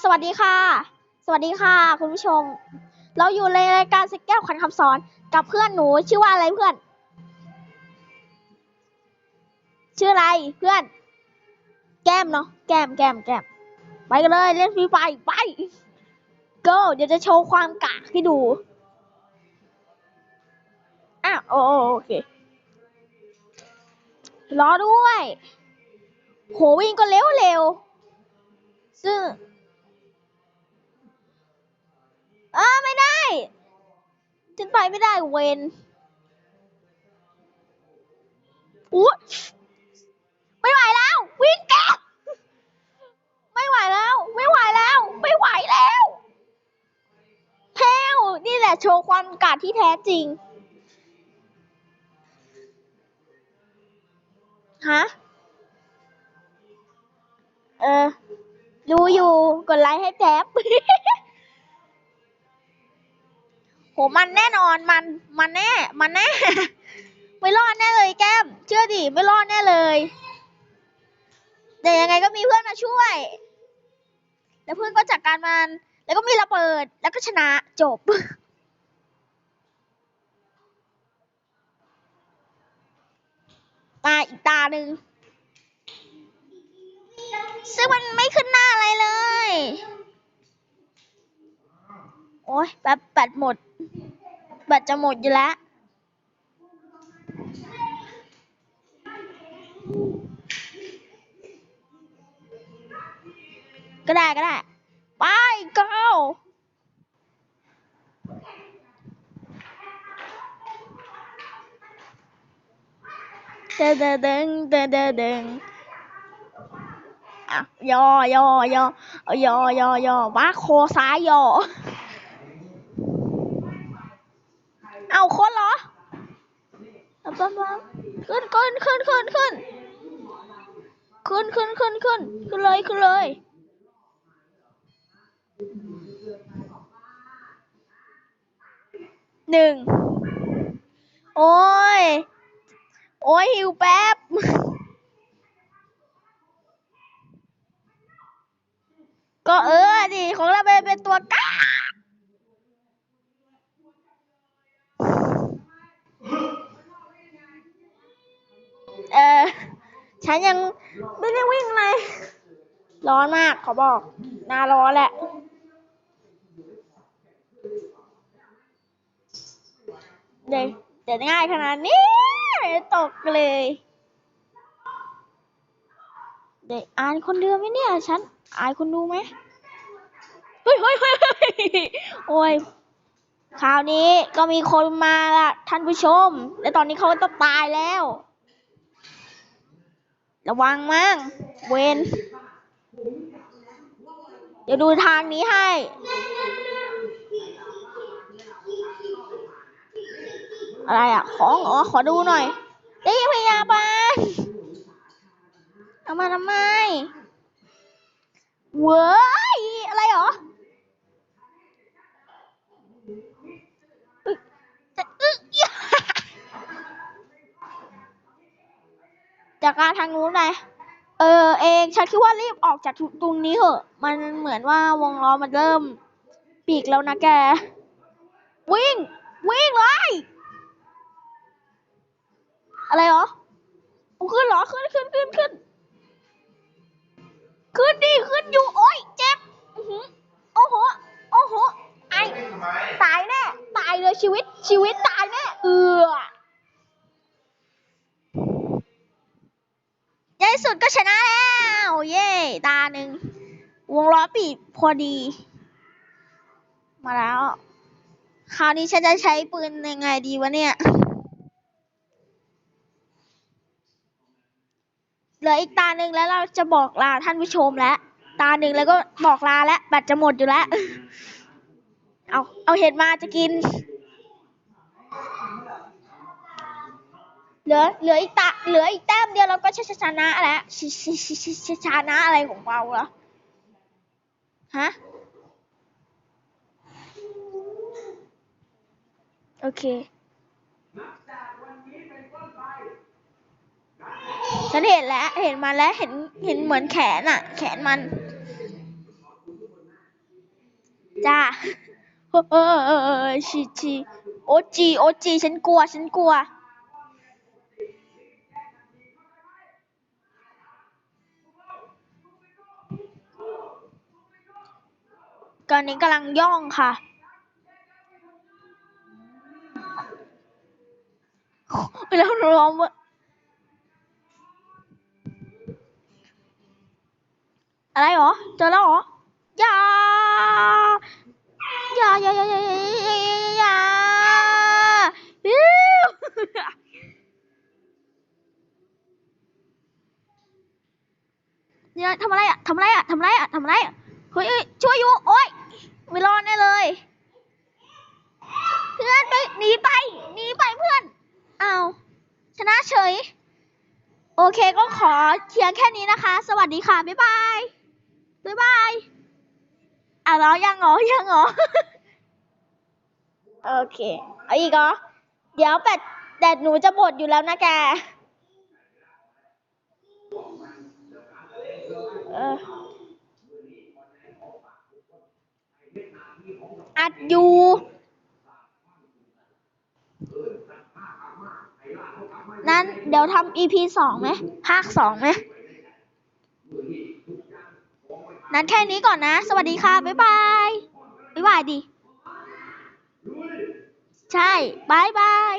สวัสดีค่ะ สวัสดีค่ะคุณผู้ชม เราอยู่ในรายการสกแก้วขันคำสอนกับเพื่อนหนูชื่อว่าอะไรเพื่อน ชื่ออะไรเพื่อน แก้มเนาะแก้มแก้มแก้มไปกันเลยเล่นฟรีไฟไป go เดี๋ยวจะโชว์ความกาให้ดูอ้าวโอโอเครอด้วย โหวิ่งก็เร็วเร็วซึ่ง เออไม่ได้ ฉันไปไม่ได้เวนอู้ไม่ไหวแล้ว วิ่งแกะไม่ไหวแล้ว ไม่ไหวแล้ว ไม่ไหวแล้วแพ้วนี่แหละโชว์ความกาดที่แท้จริง ฮะ เออ ดูอยู่ กดไลค์ให้แจ๊บ โหมันแน่นอนมันมันแน่มันแน่ ไม่รอดแน่เลยแก้ม เชื่อดิไม่รอดแน่เลยแต่ยังไงก็มีเพื่อนมาช่วย แล้วเพื่อนก็จัดการมัน แล้วก็มีระเบิด แล้วก็ชนะจบ มาอีกตาหนึ่งซึ่งมันไม่ขึ้นหน้าอะไรเลย โอ้ยแบตแบตหมด แบตจะหมดอยู่แล้วก็ได้ก็ได้ ไป go เดเดเดงเดเดเดงอะย่อย่อย่อเอย่อย่อย่อว่าโคซ้ายย่อ เอาคนเหรอ ขึ้นขึ้นขึ้นขึ้นขึ้นขึ้นขึ้นขึ้นขึ้นขึ้นเลยขึ้นเลยหนึ่งโอ้ย โอ้ยหิวแป๊บ ก็เออ ฉันยังไม่ได้วิ่งเลย ร้อนมากเขาบอกหนาร้อนแหละ เดี๋ยวเดี๋ยวง่ายขนาดนี้ ตกเลย เดี๋ยวอายคนเดียวไหมเนี่ย ฉัน อายคนดูไหมเฮ้ยเฮ้ยเฮ้ยฮ้ยโอ้ยคราวนี้ก็มีคนมาละท่านผู้ชม และตอนนี้เขาก็ต้องตายแล้ว ระวังมั่งเวน เดี๋ยวดูทางนี้ให้ อะไรอะ ของอ๋อขอดูหน่อยตีพยาบาลเอามาทำไม เว้อะไรหรออึ๊ะจะอึ๊ะ จากการทางนู้นไงเออเองฉันคิดว่ารีบออกจากตรงนี้เถอะ มันเหมือนว่าวงล้อมันเริ่ม ปีกแล้วนะแก วิ่ง วิ่งเลย อะไรเหรอขึ้นเหรอ ขึ้นขึ้นขึ้นขึ้น สุดก็ชนะแล้วเย้ตาหนึ่งวงล้อปีพอดี มาแล้ว คราวนี้ฉันจะใช้ปืนยังไงดีวะเนี่ยเหลืออีกตาหนึ่งแล้วเราจะบอกลาท่านผู้ชมแล้ว ตาหนึ่งแล้วก็บอกลาแล้วแบตจะหมดอยู่แล้ว เอาเอาเห็ดมาจะกิน เหลือเหลืออีกตาเหลืออีกแต้มเดียวเราก็ชชชนะแล้วชชชชชชนะอะไรของเราเหรอฮะโอเคฉันเห็นแล้ว เห็นมันแล้ว เห็น เห็นเหมือนแขนอะแขนมัน จ้าเออเออเออเออชีชีโอจี โอจี ฉันกลัว ฉันกลัว ตอนนี้กำลังย่องค่ะ แล้วร้องว่าอะไรหรอ เจอแล้วหรอ อย่า อย่าอย่าอย่าอย่าอย่าอย่าอย่าอิ๊วเนี่ยทำอะไรอะทำอะไรอะทำอะไรอะทำอะไรอะเฮ้ยเอ้ยช่วยอยู่ โอ๊ย ไม่รอดแน่เลย เพื่อนไปหนีไปหนีไปเพื่อนเอาชนะเฉย โอเคก็ขอเพียงแค่นี้นะคะ สวัสดีค่ะ บ๊ายบาย บ๊ายบายอะเหรอยังเหรอยังเหรอโอเค เอาอีกเหรอ เดี๋ยวแปดแต่หนูจะบดอยู่แล้วนะแก เออ อัดอยู่นั้นเดี๋ยวทำ EP สองไหมภาคสองไหมนั้นแค่นี้ก่อนนะ สวัสดีค่ะ บ๊ายบาย บ๊ายบายดิ ใช่ บ๊ายบาย